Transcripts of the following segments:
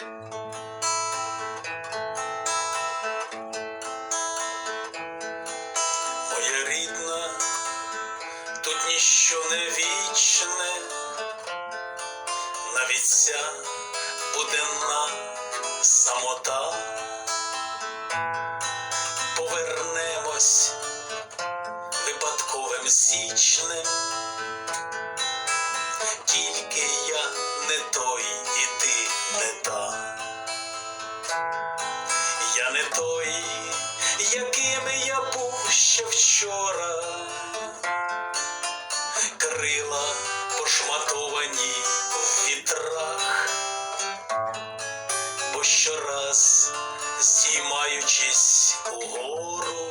Моя рідна, тут ніщо не вічне, навіть ця буденна самота. Повернемось випадковим січнем, тільки я не той, Той, яким я був ще вчора, крила пошматовані в вітрах, бо щораз здіймаючись угору,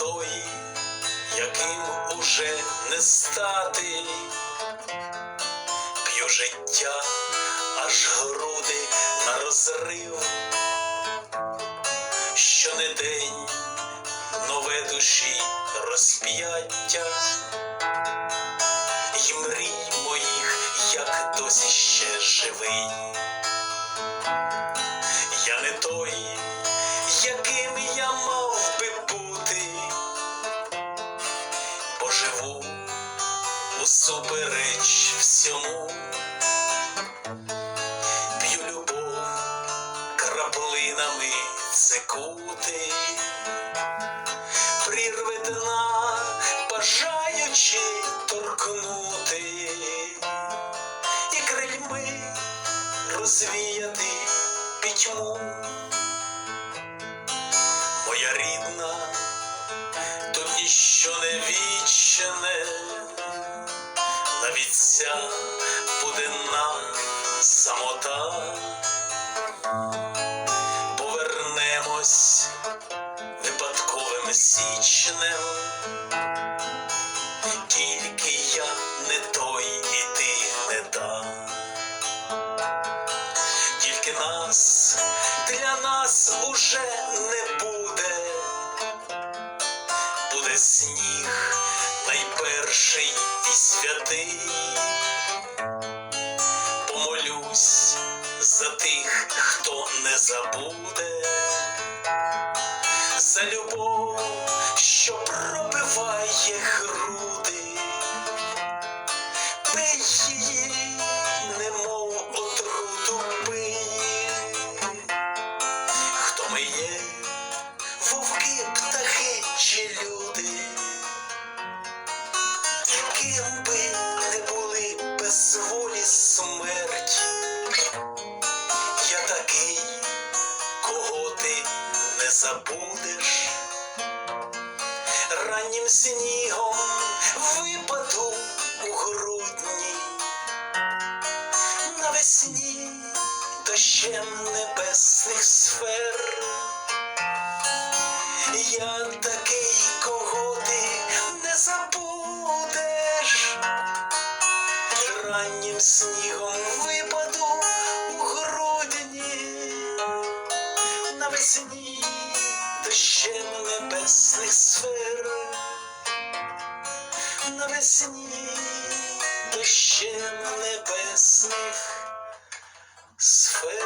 той, яким уже не стати, п'ю життя, аж груди на розрив, що не день нове душі розп'яття, і мрій моїх, як досі ще живий. Живу усупереч всьому, п'ю любов краплинами цикути, прірви дна, бажаючи торкнути. І крильми розвіяти пітьму. Навіть ця буденна самота. Повернемось випадковим січнем, тільки я не той, і ти не та тільки нас для нас уже не буде, буде сніг найперший і святий. Забуде, за любов, забудеш. Раннім снігом випаду у грудні, навесні дощем небесних сфер. Я такий, кого ти не забудеш, раннім снігом випаду у грудні, навесні небесних сфер, навесні дощем небесних сфер.